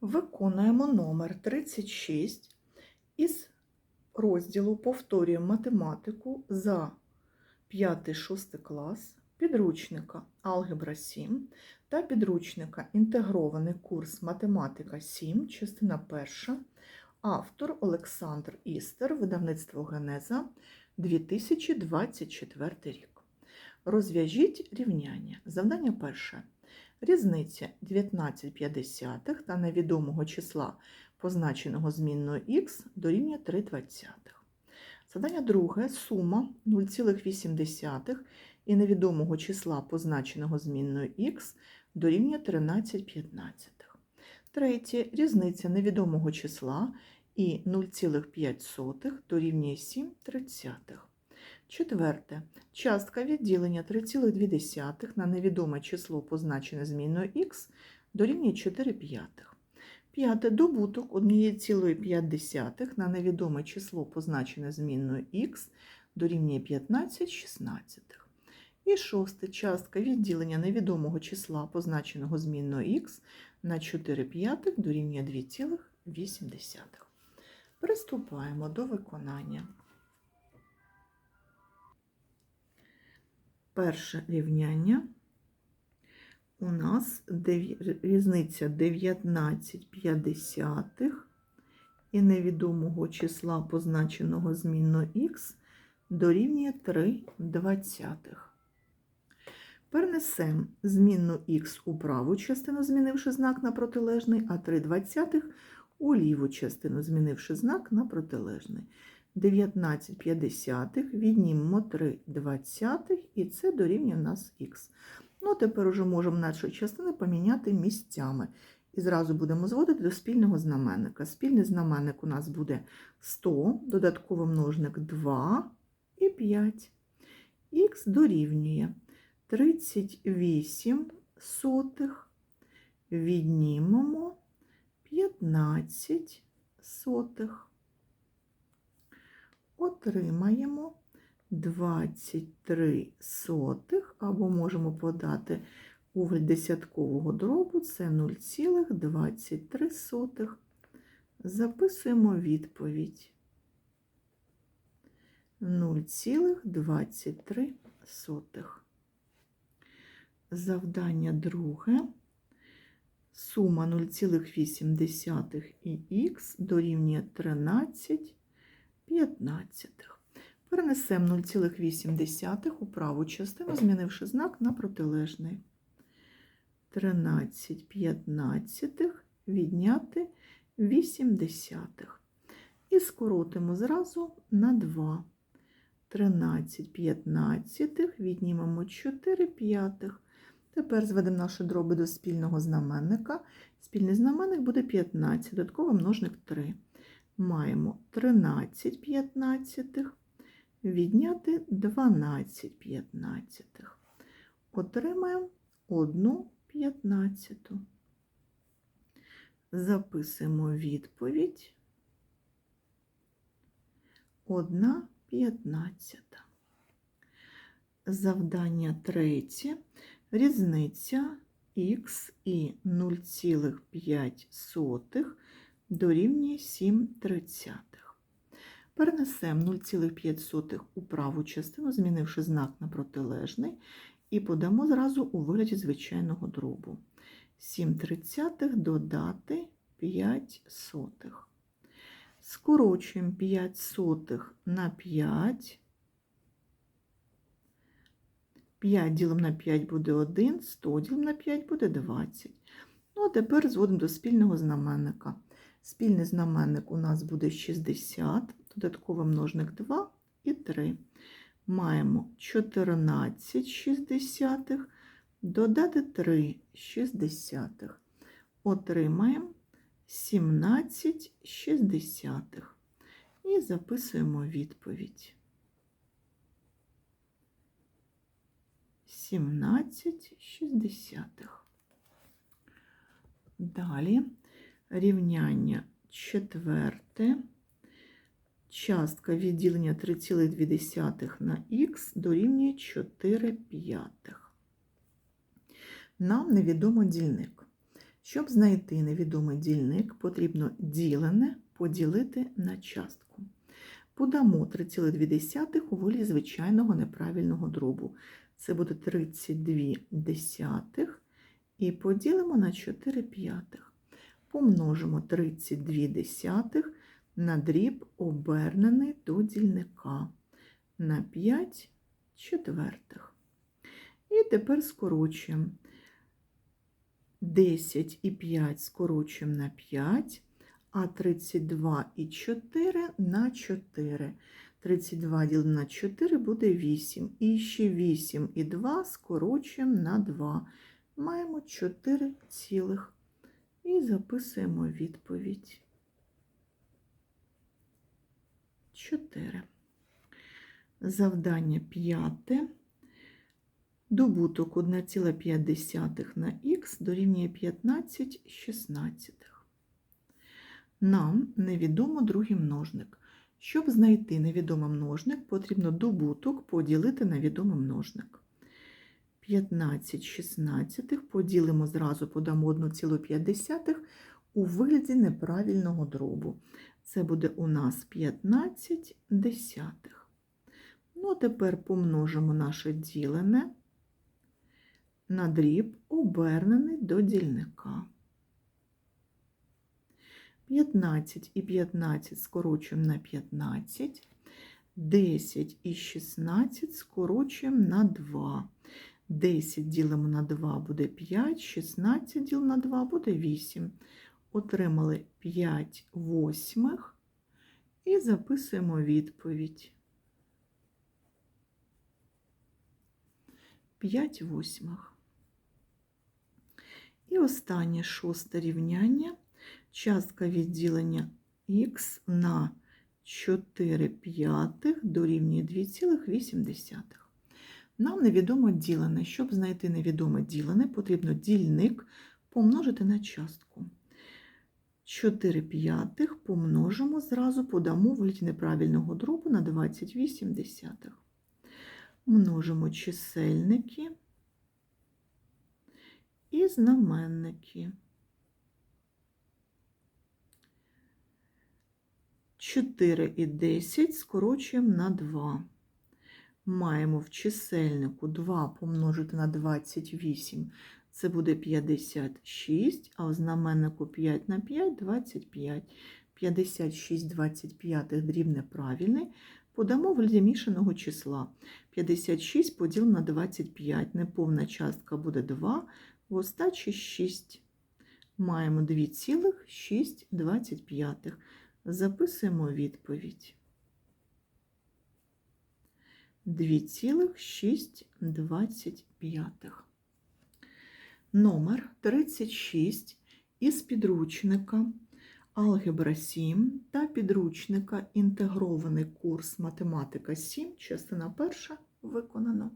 Виконуємо номер 36 із розділу Повторюємо математику за 5-6 клас підручника Алгебра 7 та підручника Інтегрований курс Математика 7, частина 1, автор Олександр Істер, видавництво Генеза 2024 рік. Розв'яжіть рівняння. Завдання перше. Різниця 19,5 та невідомого числа, позначеного змінною х, дорівнює 3,20. Завдання друге. Сума 0,8 і невідомого числа, позначеного змінною х, дорівнює 13,15. Третє. Різниця невідомого числа і 0,5 дорівнює 7,30. Четверте. Частка відділення 3,2 на невідоме число, позначене зміною х, дорівнює 4 п'ятих. П'яте. Добуток 1,5 на невідоме число, позначене зміною х, дорівнює 15 шістнадцятих. І шосте. Частка відділення невідомого числа, позначеного зміною х, на 4 п'ятих дорівнює 2,8. Приступаємо до виконання. Перше рівняння у нас різниця 19,5 і невідомого числа, позначеного змінною х, дорівнює 3 двадцятих. Перенесемо змінну х у праву частину, змінивши знак на протилежний, а 3 двадцятих у ліву частину, змінивши знак на протилежний. 19,5 віднімемо 3 двадцятих, і це дорівнює в нас х. Ну, тепер уже можемо наші частини поміняти місцями. І зразу будемо зводити до спільного знаменника. Спільний знаменник у нас буде 100, додатковий множник 2 і 5. Х дорівнює 38 сотих, віднімемо 15 сотих отримаємо 23 сотих, або можемо подати у десяткового дробу, це 0,23 сотих. Записуємо відповідь. 0,23. Завдання друге. Сума 0,8 і х дорівнює 13 п'ятнадцятих. Перенесемо 0,8 у праву частину, змінивши знак на протилежний. 13 п'ятнадцятих відняти 8 десятих. І скоротимо зразу на 2. 13 п'ятнадцятих віднімемо 4 п'ятих. Тепер зведемо наші дроби до спільного знаменника. Спільний знаменник буде 15, додатковий множник 3 маємо 13 п'ятнадцятих, відняти 12 п'ятнадцятих. Отримаємо 1 п'ятнадцяту. Записуємо відповідь 1 п'ятнадцята. Завдання третє. Різниця х і 0,5 дорівнює 7 тридцятих. Перенесемо 0,5 у праву частину, змінивши знак на протилежний, і подамо зразу у вигляді звичайного дробу. 7 тридцятих додати 5 сотих. Скорочуємо 5 сотих на 5. 5 ділимо на 5 буде 1, 100 ділимо на 5 буде 20. Ну, а тепер зводимо до спільного знаменника. Спільний знаменник у нас буде 60, додатковий множник 2 і 3. Маємо 14 шістдесятих, додати 3 шістдесятих. Отримаємо 17 шістдесятих. І записуємо відповідь. 17 шістдесятих. Далі рівняння четверте. Частка відділення 3,2 на х дорівнює 4 п'ятих. Нам невідомо дільник. Щоб знайти невідомий дільник, потрібно ділене поділити на частку. Подамо 3,2 у вигляді звичайного неправильного дробу. Це буде 32 десятих і поділимо на 4 п'ятих. Помножимо 32 десятих на дріб, обернений до дільника на 5 четвертих. І тепер скорочуємо. 10 і 5 скорочуємо на 5, а 32 і 4 на 4. 32 ділимо на 4 буде 8. І ще 8 і 2 скорочуємо на 2. Маємо 4 цілих. І записуємо відповідь. 4. Завдання п'яте. Добуток 1,5 на х дорівнює 15 шістнадцятих. Нам невідомо другий множник. Щоб знайти невідомий множник, потрібно добуток поділити на відомий множник. 15 шістнадцятих поділимо зразу подамо 1,5 у вигляді неправильного дробу. Це буде у нас 15 десятих. Ну, а тепер помножимо наше ділене на дріб, обернений до дільника. 15 і 15 скорочуємо на 15, 10 і 16 скорочуємо на 2. 10 ділимо на 2 буде 5, 16 ділимо на 2 буде 8. Отримали 5 восьмих і записуємо відповідь. 5 восьмих. І останнє шосте рівняння. Частка відділення х на 4 п'ятих дорівнює 2,8. Нам невідомо ділене. Щоб знайти невідоме ділене, потрібно дільник помножити на частку. 4 п'ятих помножимо зразу, подамо вигляді неправильного дробу на 28 десятих. Множимо чисельники і знаменники. 4 і 10 скорочуємо на 2. Маємо в чисельнику 2 помножити на 28, це буде 56, а у знаменнику 5 на 5 – 25. 56 25 дріб неправильний. Подамо в вигляді мішаного числа. 56 поділ на 25. Неповна частка буде 2, в остачі 6. Маємо 2,625. Записуємо відповідь. 2,625. Номер 36 із підручника Алгебра 7 та підручника Інтегрований курс Математика 7, частина 1 виконано.